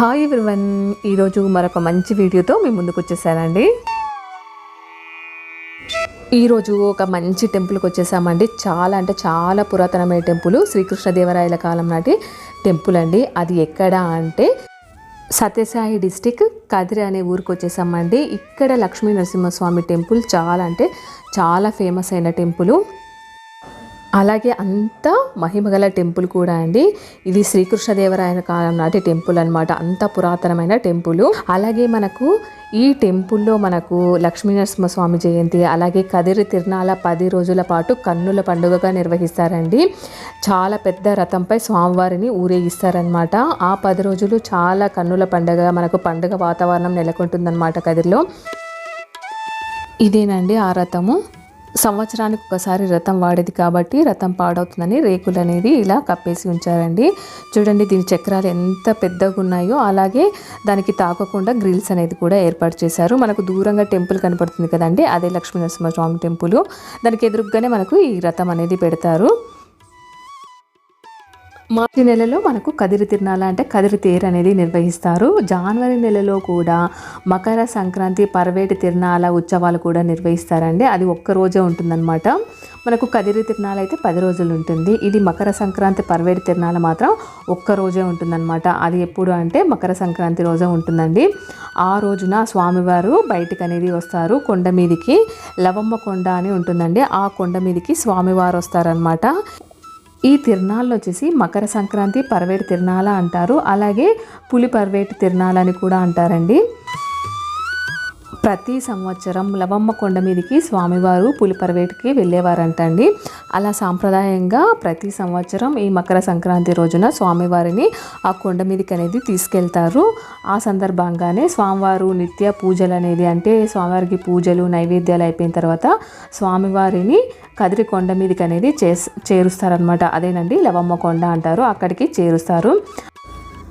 Hi everyone ఈరోజు మరొక మంచి వీడియోతో మీ ముందుకు వచ్చేసానండి. ఈరోజు ఒక మంచి టెంపుల్కి వచ్చేసామండి. చాలా అంటే చాలా పురాతనమైన టెంపుల్. శ్రీకృష్ణదేవరాయల కాలం నాటి టెంపుల్ అండి. అది ఎక్కడ అంటే సత్యసాయి డిస్టిక్ కదిరి అనే ఊరికి వచ్చేసామండి. ఇక్కడ లక్ష్మీ నరసింహస్వామి టెంపుల్ చాలా అంటే చాలా ఫేమస్ అయిన టెంపుల్. అలాగే అంత మహిమగల టెంపుల్ కూడా అండి. ఇది శ్రీకృష్ణదేవరాయన కాలం నాటి టెంపుల్ అనమాట అంత పురాతనమైన టెంపుల్. అలాగే మనకు ఈ టెంపుల్లో మనకు లక్ష్మీనరసింహస్వామి జయంతి అలాగే కదిరి తిరునాల పది రోజుల పాటు కన్నుల పండుగగా నిర్వహిస్తారండి. చాలా పెద్ద రథంపై స్వామివారిని ఊరేగిస్తారనమాట ఆ పది రోజులు చాలా కన్నుల పండుగ మనకు పండుగ వాతావరణం నెలకొంటుందన్నమాట కదిరిలో. ఇదేనండి ఆ రథము. సంవత్సరానికి ఒకసారి రథం వాడేది కాబట్టి రథం పాడవుతుందని రేకులు అనేది ఇలా కప్పేసి ఉంచారండి. చూడండి దీని చక్రాలు ఎంత పెద్దగా ఉన్నాయో అలాగే దానికి తాకకుండా గ్రిల్స్ అనేది కూడా ఏర్పాటు చేశారు. మనకు దూరంగా టెంపుల్ కనపడుతుంది కదండి అదే లక్ష్మీ నరసింహస్వామి టెంపుల్. దానికి ఎదురుగానే మనకు ఈ రథం అనేది పెడతారు. మార్చి నెలలో మనకు కదిరి తిరునాళ అంటే కదిరి తేరు అనేది నిర్వహిస్తారు. జనవరి నెలలో కూడా మకర సంక్రాంతి పర్వేటి తిరునాళ ఉత్సవాలు కూడా నిర్వహిస్తారండి. అది ఒక్క రోజే ఉంటుందన్నమాట. మనకు కదిరి తిరునాళ అయితే పది రోజులు ఉంటుంది. ఇది మకర సంక్రాంతి పర్వేటి తిరునాళ మాత్రం ఒక్క రోజే ఉంటుందన్నమాట. అది ఎప్పుడు అంటే మకర సంక్రాంతి రోజే ఉంటుందండి. ఆ రోజున స్వామివారు బయటికి అనేది వస్తారు. కొండ మీదికి లవమ్మ కొండ అని ఉంటుందండి. ఆ కొండ మీదికి స్వామివారు వస్తారనమాట ఈ తిరునాళ్ళు వచ్చేసి మకర సంక్రాంతి పర్వేటి తిరునాళ అంటారు. అలాగే పులి పర్వేటి తిరునాళ అని కూడా అంటారండి. ప్రతి సంవత్సరం లవమ్మ కొండ మీదకి స్వామివారు పులిపరవేటికి వెళ్ళేవారంట అండి అలా సాంప్రదాయంగా ప్రతి సంవత్సరం ఈ మకర సంక్రాంతి రోజున స్వామివారిని ఆ కొండ మీదకి అనేది తీసుకెళ్తారు. ఆ సందర్భంగానే స్వామివారు నిత్య పూజలు అనేది అంటే స్వామివారికి పూజలు నైవేద్యాలు అయిపోయిన తర్వాత స్వామివారిని కదిరి కొండ మీదకి అనేది చేస్ చేరుస్తారనమాట అదేనండి లవమ్మ కొండ అంటారు. అక్కడికి చేరుస్తారు.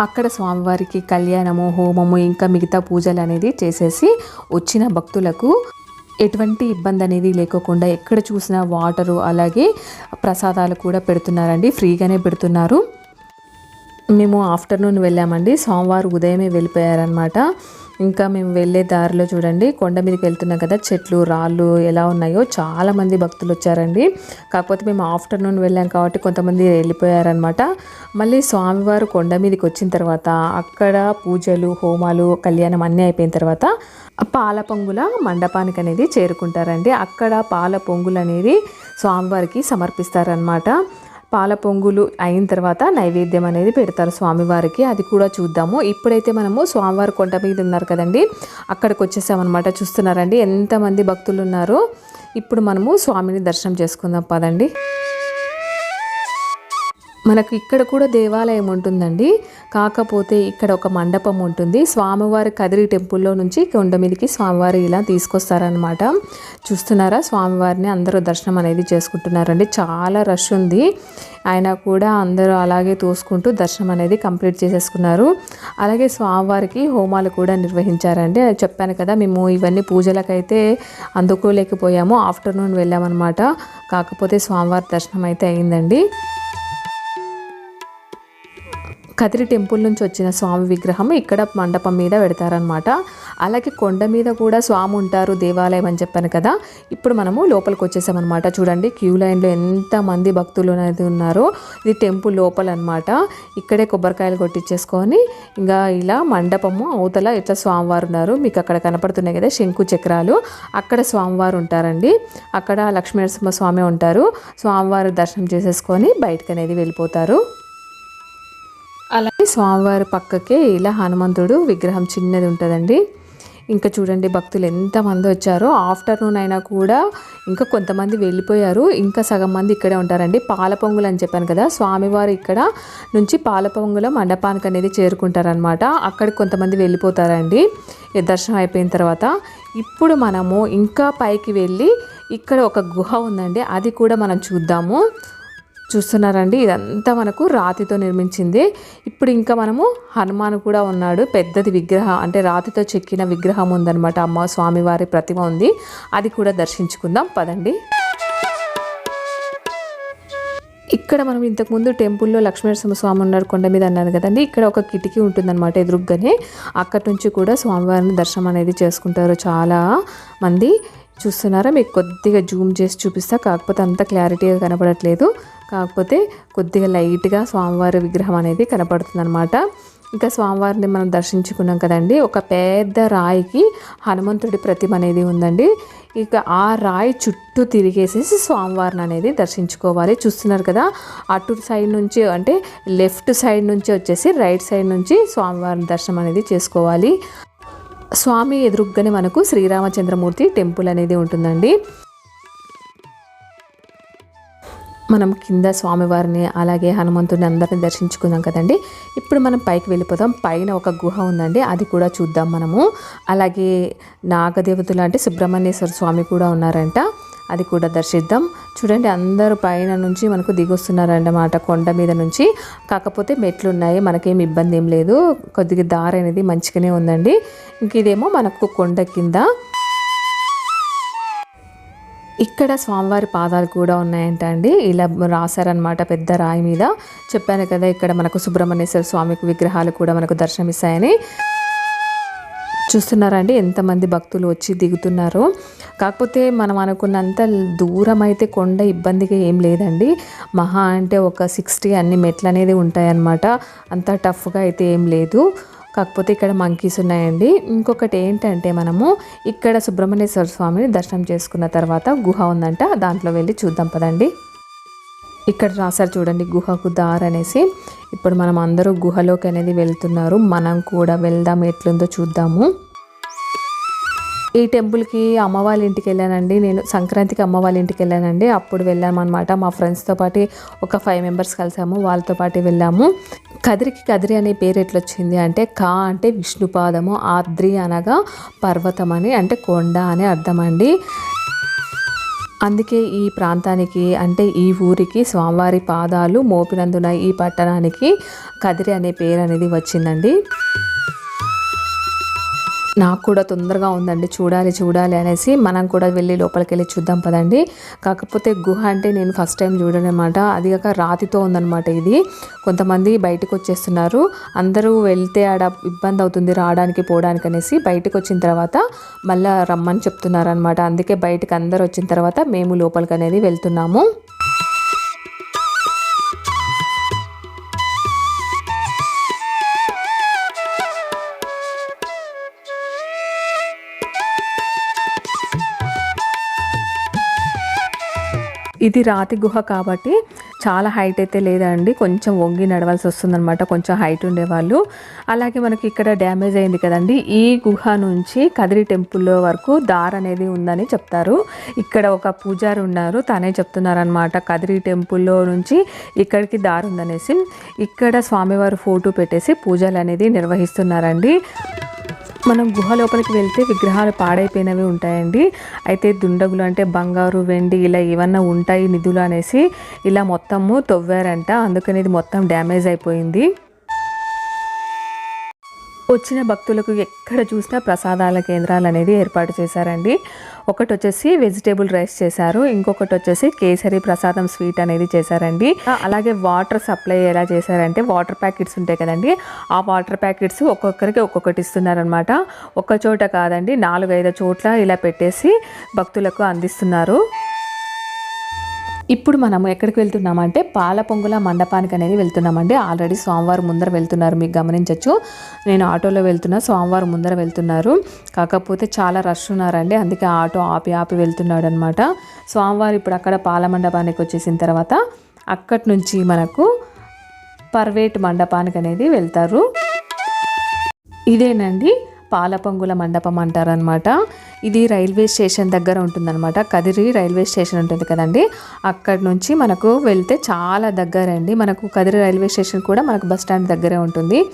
అక్కడ స్వామివారికి కళ్యాణము హోమము ఇంకా మిగతా పూజలు అనేది చేసేసి వచ్చిన భక్తులకు ఎటువంటి ఇబ్బంది అనేది లేకోకుండా ఎక్కడ చూసినా వాటరు అలాగే ప్రసాదాలు కూడా పెడుతున్నారండి. ఫ్రీగానే పెడుతున్నారు. మేము ఆఫ్టర్నూన్ వెళ్ళామండి. సోమవారం ఉదయమే వెళ్ళిపోయారనమాట ఇంకా మేము వెళ్ళే దారిలో చూడండి కొండ మీదకి వెళ్తున్నాం కదా చెట్లు రాళ్ళు ఎలా ఉన్నాయో చాలామంది భక్తులు వచ్చారండి. కాకపోతే మేము ఆఫ్టర్నూన్ వెళ్ళాం కాబట్టి కొంతమంది వెళ్ళిపోయారనమాట మళ్ళీ స్వామివారు కొండ మీదకి వచ్చిన తర్వాత అక్కడ పూజలు హోమాలు కళ్యాణం అన్నీ అయిపోయిన తర్వాత పాల పొంగుల మండపానికి అనేది చేరుకుంటారండి. అక్కడ పాల పొంగులు అనేది స్వామివారికి సమర్పిస్తారనమాట పాల పొంగులు అయిన తర్వాత నైవేద్యం అనేది పెడతారు స్వామివారికి. అది కూడా చూద్దాము. ఇప్పుడైతే మనము స్వామివారి కొండ మీద ఉన్నారు కదండి. అక్కడికి వచ్చేసామన్నమాట. చూస్తున్నారండి. ఎంతమంది భక్తులు ఉన్నారో. ఇప్పుడు మనము స్వామిని దర్శనం చేసుకుందాం. పదండి. మనకు ఇక్కడ కూడా దేవాలయం ఉంటుందండి. కాకపోతే ఇక్కడ ఒక మండపం ఉంటుంది. స్వామివారి కదిరి టెంపుల్లో నుంచి కొండ మీదకి స్వామివారి ఇలా తీసుకొస్తారనమాట చూస్తున్నారా? స్వామివారిని అందరూ దర్శనం అనేది చేసుకుంటున్నారండి. చాలా రష్ ఉంది. ఆయన కూడా అందరూ అలాగే తోసుకుంటూ దర్శనం అనేది కంప్లీట్ చేసేసుకున్నారు. అలాగే స్వామివారికి హోమాలు కూడా నిర్వహించారండి. అది చెప్పాను కదా మేము ఇవన్నీ పూజలకైతే అందుకోలేకపోయాము. ఆఫ్టర్నూన్ వెళ్ళామన్నమాట. కాకపోతే స్వామివారి దర్శనం అయితే అయిందండి. కదిరి టెంపుల్ నుంచి వచ్చిన స్వామి విగ్రహం ఇక్కడ మండపం మీద పెడతారనమాట అలాగే కొండ మీద కూడా స్వామి ఉంటారు దేవాలయం అని చెప్పాను కదా. ఇప్పుడు మనము లోపలికి వచ్చేసామన్నమాట. చూడండి క్యూ లైన్లో ఎంతమంది భక్తులు అనేది ఉన్నారో ఇది టెంపుల్ లోపల అనమాట ఇక్కడే కొబ్బరికాయలు కొట్టించేసుకొని ఇంకా ఇలా మండపము అవతల ఇట్లా స్వామివారు ఉన్నారు. మీకు అక్కడ కనపడుతున్నాయి కదా శంకు చక్రాలు. అక్కడ స్వామివారు ఉంటారండి. అక్కడ లక్ష్మీ నరసింహ స్వామి ఉంటారు. స్వామివారు దర్శనం చేసేసుకొని బయటకు అనేది వెళ్ళిపోతారు. అలాగే స్వామివారి పక్కకే ఇలా హనుమంతుడు విగ్రహం చిన్నది ఉంటుందండి. ఇంకా చూడండి భక్తులు ఎంతమంది వచ్చారో. ఆఫ్టర్నూన్ అయినా కూడా ఇంకా కొంతమంది వెళ్ళిపోయారు. ఇంకా సగం మంది ఇక్కడే ఉంటారండి. పాల పొంగులు అని చెప్పాను కదా స్వామివారు ఇక్కడ నుంచి పాల పొంగుల మండపానికి అనేది చేరుకుంటారనమాట అక్కడికి కొంతమంది వెళ్ళిపోతారండి. దర్శనం అయిపోయిన తర్వాత ఇప్పుడు మనము ఇంకా పైకి వెళ్ళి ఇక్కడ ఒక గుహ ఉందండి. అది కూడా మనం చూద్దాము. చూస్తున్నారండి. ఇదంతా మనకు రాతితో నిర్మించింది. ఇప్పుడు ఇంకా మనము హనుమాన్ కూడా ఉన్నాడు. పెద్దది విగ్రహం అంటే రాతితో చెక్కిన విగ్రహం ఉందన్నమాట. అమ్మ స్వామివారి ప్రతిమ ఉంది. అది కూడా దర్శించుకుందాం. పదండి. ఇక్కడ మనం ఇంతకుముందు టెంపుల్లో లక్ష్మీనరసింహ స్వామి ఉన్నారు కొండ మీద అన్నారు కదండి. ఇక్కడ ఒక కిటికీ ఉంటుందన్నమాట ఎదురుగ్గానే. అక్కడి నుంచి కూడా స్వామివారిని దర్శనం అనేది చేసుకుంటారు చాలా మంది. చూస్తున్నారా? మీకు కొద్దిగా జూమ్ చేసి చూపిస్తా. కాకపోతే అంత క్లారిటీగా కనపడట్లేదు. కాకపోతే కొద్దిగా లైట్గా స్వామివారి విగ్రహం అనేది కనపడుతుంది అనమాట ఇంకా స్వామివారిని మనం దర్శించుకున్నాం కదండి. ఒక పెద్ద రాయికి హనుమంతుడి ప్రతిమ అనేది ఉందండి. ఇక ఆ రాయి చుట్టూ తిరిగేసేసి స్వామివారిని అనేది దర్శించుకోవాలి. చూస్తున్నారు కదా అటు సైడ్ నుంచి అంటే లెఫ్ట్ సైడ్ నుంచి వచ్చేసి రైట్ సైడ్ నుంచి స్వామివారిని దర్శనం అనేది చేసుకోవాలి. స్వామి ఎదురుగ్గానే మనకు శ్రీరామచంద్రమూర్తి టెంపుల్ అనేది ఉంటుందండి. మనం కింద స్వామివారిని అలాగే హనుమంతుడిని అందరిని దర్శించుకుందాం కదండి. ఇప్పుడు మనం పైకి వెళ్ళిపోదాం. పైన ఒక గుహ ఉందండి. అది కూడా చూద్దాం మనము. అలాగే నాగదేవతలు అంటే సుబ్రహ్మణ్యేశ్వర స్వామి కూడా ఉన్నారంట. అది కూడా దర్శిద్దాం. చూడండి అందరూ పైన నుంచి మనకు దిగొస్తున్నారన్నమాట కొండ మీద నుంచి. కాకపోతే మెట్లు ఉన్నాయి మనకేం ఇబ్బంది ఏం లేదు. కొద్దిగా దారి అనేది మంచిగానే ఉందండి. ఇంక ఇదేమో మనకు కొండ కింద. ఇక్కడ స్వామివారి పాదాలు కూడా ఉన్నాయంట అండి. ఇలా రాశారనమాట పెద్ద రాయి మీద. చెప్పాను కదా ఇక్కడ మనకు సుబ్రహ్మణ్యేశ్వర స్వామికి విగ్రహాలు కూడా మనకు దర్శనమిస్తాయని. చూస్తున్నారండి ఎంతమంది భక్తులు వచ్చి దిగుతున్నారు. కాకపోతే మనం అనుకున్నంత దూరం అయితే కొండ ఇబ్బందిగా ఏం లేదండి. మహా అంటే ఒక సిక్స్టీ అన్ని మెట్లు అనేది ఉంటాయన్నమాట. అంత టఫ్గా అయితే ఏం లేదు. కాకపోతే ఇక్కడ మంకీస్ ఉన్నాయండి. ఇంకొకటి ఏంటంటే మనము ఇక్కడ సుబ్రహ్మణ్యేశ్వర స్వామిని దర్శనం చేసుకున్న తర్వాత గుహ ఉందంట. దాంట్లో వెళ్ళి చూద్దాం పదండి. ఇక్కడ రాశారు చూడండి గుహకు దార్ అనేసి. ఇప్పుడు మనం అందరూ గుహలోకి అనేది వెళ్తున్నారు. మనం కూడా వెళ్దాం ఎట్లుందో చూద్దాము. ఈ టెంపుల్కి అమ్మ వాళ్ళ ఇంటికి వెళ్ళానండి. నేను సంక్రాంతికి అమ్మ వాళ్ళ ఇంటికి వెళ్ళానండి. అప్పుడు వెళ్ళామన్నమాట మా ఫ్రెండ్స్తో పాటు ఒక ఫైవ్ మెంబర్స్ కలిసాము. వాళ్ళతో పాటు వెళ్ళాము. కదిరికి కదిరి అనే పేరు ఎట్లొచ్చింది అంటే కా అంటే విష్ణుపాదము ఆద్రి అనగా పర్వతం అని అంటే కొండ అని అర్థం అండి. అందుకే ఈ ప్రాంతానికి అంటే ఈ ఊరికి స్వామివారి పాదాలు మోపినందున ఈ పట్టణానికి కదిరి అనే పేరు అనేది వచ్చిందండి. నాకు కూడా తొందరగా ఉందండి. చూడాలి చూడాలి అనేసి మనం కూడా వెళ్ళి లోపలికి వెళ్ళి చూద్దాం పదండి. కాకపోతే గుహ అంటే నేను ఫస్ట్ టైం చూడడం అనమాట అది కాక రాతితో ఉందన్నమాట ఇది. కొంతమంది బయటకు వచ్చేస్తున్నారు. అందరూ వెళ్తే ఆడ ఇబ్బంది అవుతుంది రావడానికి పోవడానికి అనేసి బయటకు వచ్చిన తర్వాత మళ్ళీ రమ్మని చెప్తున్నారనమాట అందుకే బయటకు అందరు వచ్చిన తర్వాత మేము లోపలికి అనేది వెళ్తున్నాము. ఇది రాతి గుహ కాబట్టి చాలా హైట్ అయితే లేదండి. కొంచెం వంగి నడవాల్సి వస్తుందన్నమాట. కొంచెం హైట్ ఉండేవాళ్ళు. అలాగే మనకి ఇక్కడ డ్యామేజ్ అయింది కదండి. ఈ గుహ నుంచి కదిరి టెంపుల్ వరకు దార్ అనేది ఉందని చెప్తారు. ఇక్కడ ఒక పూజారి ఉన్నారు. తనే చెప్తున్నారనమాట కదిరి టెంపుల్లో నుంచి ఇక్కడికి దారి ఉందనేసి. ఇక్కడ స్వామివారి ఫోటో పెట్టేసి పూజలు అనేది నిర్వహిస్తున్నారండి. మనం గుహ లోపలికి వెళ్తే విగ్రహాలు పాడైపోయినవి ఉంటాయండి. అయితే దుండగులు అంటే బంగారు వెండి ఇలా ఏమన్నా ఉంటాయి నిధులు అనేసి ఇలా మొత్తము తవ్వారంట. అందుకని ఇది మొత్తం డ్యామేజ్ అయిపోయింది. వచ్చిన భక్తులకు ఎక్కడ చూసినా ప్రసాదాల కేంద్రాలు అనేది ఏర్పాటు చేశారండి. ఒకటి వచ్చేసి వెజిటేబుల్ రైస్ చేశారు. ఇంకొకటి వచ్చేసి కేసరి ప్రసాదం స్వీట్ అనేది చేశారండి. అలాగే వాటర్ సప్లై ఎలా చేశారంటే వాటర్ ప్యాకెట్స్ ఉంటాయి కదండి. ఆ వాటర్ ప్యాకెట్స్ ఒక్కొక్కరికి ఒక్కొక్కటి ఇస్తున్నారనమాట ఒక చోట కాదండి నాలుగైదు చోట్ల ఇలా పెట్టేసి భక్తులకు అందిస్తున్నారు. ఇప్పుడు మనము ఎక్కడికి వెళ్తున్నామంటే పాల పొంగుల మండపానికి అనేది వెళ్తున్నామండి. ఆల్రెడీ స్వామివారు ముందర వెళ్తున్నారు. మీకు గమనించవచ్చు నేను ఆటోలో వెళ్తున్నా స్వామివారు ముందర వెళ్తున్నారు. కాకపోతే చాలా రష్ ఉన్నారండి. అందుకే ఆటో ఆపి ఆపి వెళ్తున్నాడు అనమాట స్వామివారు ఇప్పుడు అక్కడ పాల మండపానికి వచ్చేసిన తర్వాత అక్కడి నుంచి మనకు పర్వేట్ మండపానికి అనేది వెళ్తారు. ఇదేనండి పాలపొంగుల మండపం అంటారనమాట ఇది రైల్వే స్టేషన్ దగ్గర ఉంటుందన్నమాట. కదిరి రైల్వే స్టేషన్ ఉంటుంది కదండి. అక్కడ నుంచి మనకు వెళ్తే చాలా దగ్గర అండి. మనకు కదిరి రైల్వే స్టేషన్ కూడా మనకు బస్ స్టాండ్ దగ్గరే ఉంటుంది.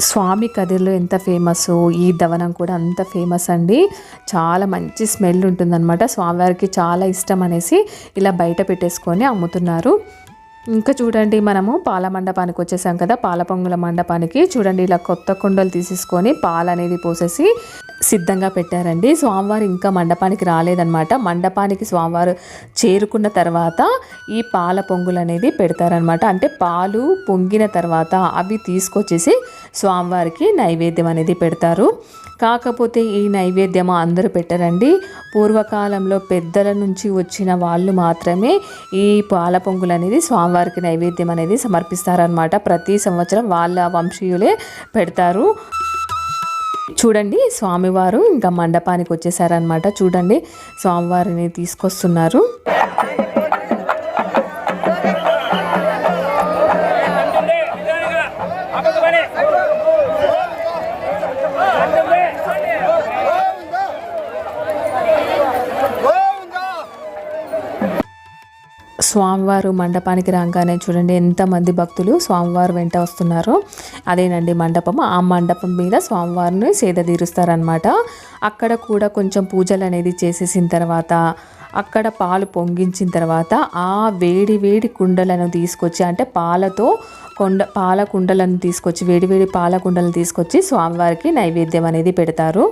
స్వామి కదిరిలో ఎంత ఫేమస్? ఈ దవనం కూడా అంత ఫేమస్ అండి. చాలా మంచి స్మెల్ ఉంటుందన్నమాట. స్వామివారికి చాలా ఇష్టం అనేసి ఇలా బయట పెట్టేసుకొని అమ్ముతున్నారు. ఇంకా చూడండి మనము పాల మండపానికి వచ్చేసాం కదా పాల పొంగుల మండపానికి. చూడండి ఇలా కొత్త కుండలు తీసేసుకొని పాలు అనేది పోసేసి సిద్ధంగా పెట్టారండి. స్వామివారు ఇంకా మండపానికి రాలేదన్నమాట. మండపానికి స్వామివారు చేరుకున్న తర్వాత ఈ పాల పొంగులు అనేది పెడతారనమాట అంటే పాలు పొంగిన తర్వాత అవి తీసుకొచ్చేసి స్వామివారికి నైవేద్యం అనేది పెడతారు. కాకపోతే ఈ నైవేద్యం అందరూ పెట్టరండి. పూర్వకాలంలో పెద్దల నుంచి వచ్చిన వాళ్ళు మాత్రమే ఈ పాల పొంగులు అనేది స్వామివారికి నైవేద్యం అనేది సమర్పిస్తారనమాట ప్రతి సంవత్సరం వాళ్ళ వంశీయులే పెడతారు. చూడండి స్వామివారు ఇంకా మండపానికి వచ్చేసారనమాట చూడండి స్వామివారిని తీసుకొస్తున్నారు. స్వామివారు మండపానికి రాగానే చూడండి ఎంతమంది భక్తులు స్వామివారు వెంట వస్తున్నారో. అదేనండి మండపం. ఆ మండపం మీద స్వామివారిని సేద తీరుస్తారనమాట అక్కడ కూడా కొంచెం పూజలు అనేది చేసేసిన తర్వాత అక్కడ పాలు పొంగించిన తర్వాత ఆ వేడి వేడి కుండలను తీసుకొచ్చి అంటే పాలతో కొండ పాల కుండలను తీసుకొచ్చి వేడి వేడి పాల కుండలను తీసుకొచ్చి స్వామివారికి నైవేద్యం అనేది పెడతారు.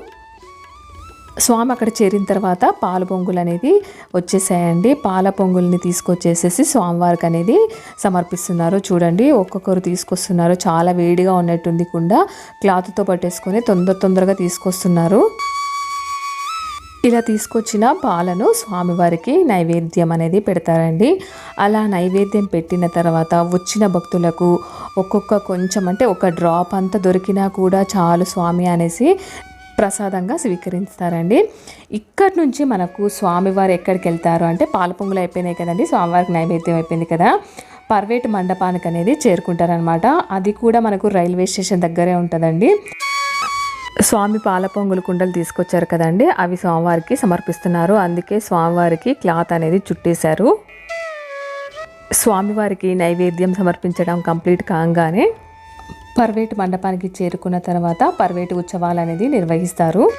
స్వామి అక్కడ చేరిన తర్వాత పాల పొంగులు అనేది వచ్చేసాయండి. పాల పొంగుల్ని తీసుకొచ్చేసేసి స్వామివారికి అనేది సమర్పిస్తున్నారు. చూడండి ఒక్కొక్కరు తీసుకొస్తున్నారు. చాలా వేడిగా ఉన్నట్టుంది కుండ. క్లాత్తో పట్టేసుకొని తొందర తొందరగా తీసుకొస్తున్నారు. ఇలా తీసుకొచ్చిన పాలను స్వామివారికి నైవేద్యం అనేది పెడతారండి. అలా నైవేద్యం పెట్టిన తర్వాత వచ్చిన భక్తులకు ఒక్కొక్క కొంచెం అంటే ఒక డ్రాప్ అంతా దొరికినా కూడా చాలు స్వామి అనేసి ప్రసాదంగా స్వీకరిస్తారండి. ఇక్కడి నుంచి మనకు స్వామివారు ఎక్కడికి వెళ్తారు అంటే పాల పొంగులు అయిపోయినాయి కదండి. స్వామివారికి నైవేద్యం అయిపోయింది కదా. పర్వేట్ మండపానికి అనేది చేరుకుంటారనమాట అది కూడా మనకు రైల్వే స్టేషన్ దగ్గరే ఉంటుందండి. స్వామి పాల పొంగులు కుండలు తీసుకొచ్చారు కదండి. అవి స్వామివారికి సమర్పిస్తున్నారు. అందుకే స్వామివారికి క్లాత్ అనేది చుట్టేశారు. స్వామివారికి నైవేద్యం సమర్పించడం కంప్లీట్ కాగానే పర్వేటు మండపానికి చేరుకున్న తర్వాత పర్వేటు ఉత్సవాలు అనేది నిర్వహిస్తారు.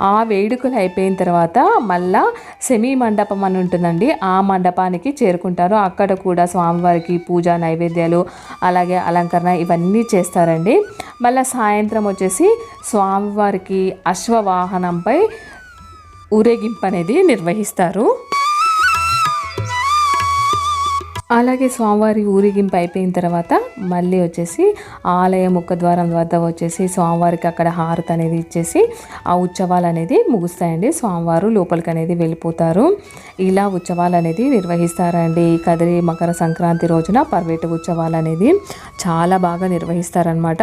ఆ వేడుకలు అయిపోయిన తర్వాత మళ్ళా సెమీ మండపం అని ఉంటుందండి. ఆ మండపానికి చేరుకుంటారు. అక్కడ కూడా స్వామివారికి పూజ నైవేద్యాలు అలాగే అలంకరణ ఇవన్నీ చేస్తారండి. మళ్ళీ సాయంత్రం వచ్చేసి స్వామివారికి అశ్వవాహనంపై ఊరేగింపు అనేది నిర్వహిస్తారు. అలాగే స్వామివారి ఊరేగింపు అయిపోయిన తర్వాత మళ్ళీ వచ్చేసి ఆలయ ముఖద్వారం వద్ద వచ్చేసి స్వామివారికి అక్కడ హారతి అనేది ఇచ్చేసి ఆ ఉత్సవాలు అనేది ముగుస్తాయండి. స్వామివారు లోపలికి అనేది వెళ్ళిపోతారు. ఇలా ఉత్సవాలు అనేది నిర్వహిస్తారండి. కదిరి మకర సంక్రాంతి రోజున పర్వేట ఉత్సవాలు అనేది చాలా బాగా నిర్వహిస్తారనమాట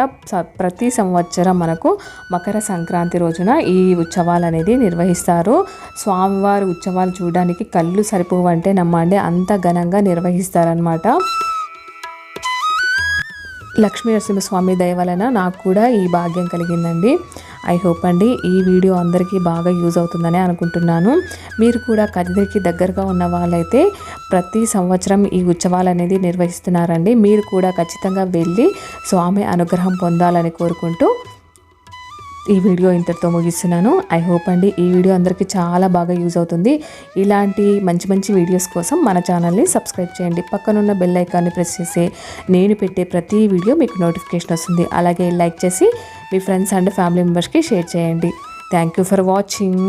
ప్రతి సంవత్సరం మనకు మకర సంక్రాంతి రోజున ఈ ఉత్సవాలు అనేది నిర్వహిస్తారు. స్వామివారి ఉత్సవాలు చూడడానికి కళ్ళు సరిపోవంటే నమ్మండి. అంత ఘనంగా నిర్వహిస్తారు. చేస్తారనమాట లక్ష్మీ నరసింహస్వామి దయ వలన నాకు కూడా ఈ భాగ్యం కలిగిందండి. ఐ హోప్ అండి ఈ వీడియో అందరికీ బాగా యూజ్ అవుతుందని అనుకుంటున్నాను. మీరు కూడా కదిరికి దగ్గరగా ఉన్న వాళ్ళైతే ప్రతి సంవత్సరం ఈ ఉత్సవాలు అనేది నిర్వహిస్తున్నారండి. మీరు కూడా ఖచ్చితంగా వెళ్ళి స్వామి అనుగ్రహం పొందాలని కోరుకుంటూ ఈ వీడియో ఇంతటితో ముగిస్తున్నాను. ఐ హోప్ అండి ఈ వీడియో అందరికీ చాలా బాగా యూజ్ అవుతుంది. ఇలాంటి మంచి మంచి వీడియోస్ కోసం మన ఛానల్ని సబ్స్క్రైబ్ చేయండి. పక్కనున్న బెల్ ఐకాన్ని ప్రెస్ చేసి నేను పెట్టే ప్రతి వీడియో మీకు నోటిఫికేషన్ వస్తుంది. అలాగే లైక్ చేసి మీ ఫ్రెండ్స్ అండ్ ఫ్యామిలీ మెంబర్స్కి షేర్ చేయండి. Thank you for watching.